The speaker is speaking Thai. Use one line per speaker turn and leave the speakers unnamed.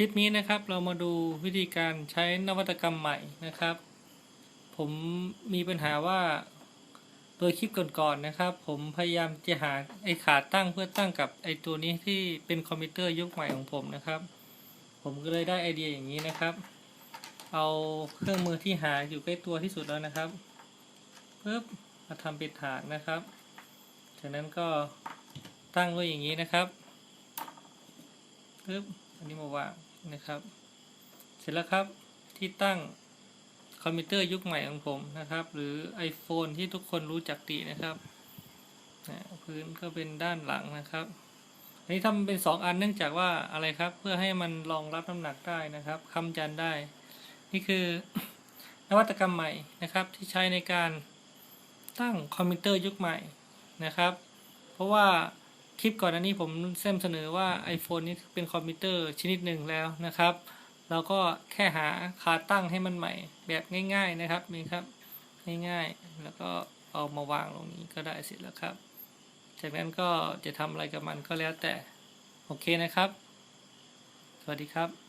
คลิปนี้นะครับเรามาดูวิธีการใช้นวัตกรรมใหม่นะครับ ผมมีปัญหาว่าโดยคลิปก่อนๆนะครับ ผมพยายามจะหาไอ้ขาตั้งเพื่อตั้งกับไอ้ตัวนี้ที่เป็นคอมพิวเตอร์ยุคใหม่ของผมนะครับ ผมก็เลยได้ไอเดียอย่างนี้นะครับ เอาเครื่องมือที่หาอยู่ใกล้ตัวที่สุดแล้วนะครับปึ๊บมาทำเป็นฐานนะครับจากนั้นก็ตั้งไว้อย่างนี้นะครับปึ๊บอันนี้มาวาง นะครับ เสร็จแล้วครับที่ตั้งคอมพิวเตอร์ยุคใหม่ของผมนะครับ หรือ iPhone ที่ทุกคนรู้จักดีนะครับนะพื้นก็เป็นด้านหลังนะครับอันนี้ทำเป็นสองอันเนื่องจากว่าอะไรครับ เพื่อให้มันรองรับน้ำหนักได้นะครับคำจันได้ นี่คือนวัตกรรมใหม่นะครับ ที่ใช้ในการตั้งคอมพิวเตอร์ยุคใหม่นะครับ เพราะว่า คลิปก่อนอันนี้ผมเส้นเสนอว่า iPhone นี้เป็นคอมพิวเตอร์ชนิดหนึ่งแล้วนะครับ เราก็แค่หาขาตั้งให้มันใหม่แบบง่าย ๆนะครับนี่ครับง่ายๆ แล้วก็เอามาวางลงนี้ก็ได้เสร็จแล้วครับ จากนั้นก็จะทำอะไรกับมันก็แล้วแต่ โอเคนะครับ สวัสดีครับ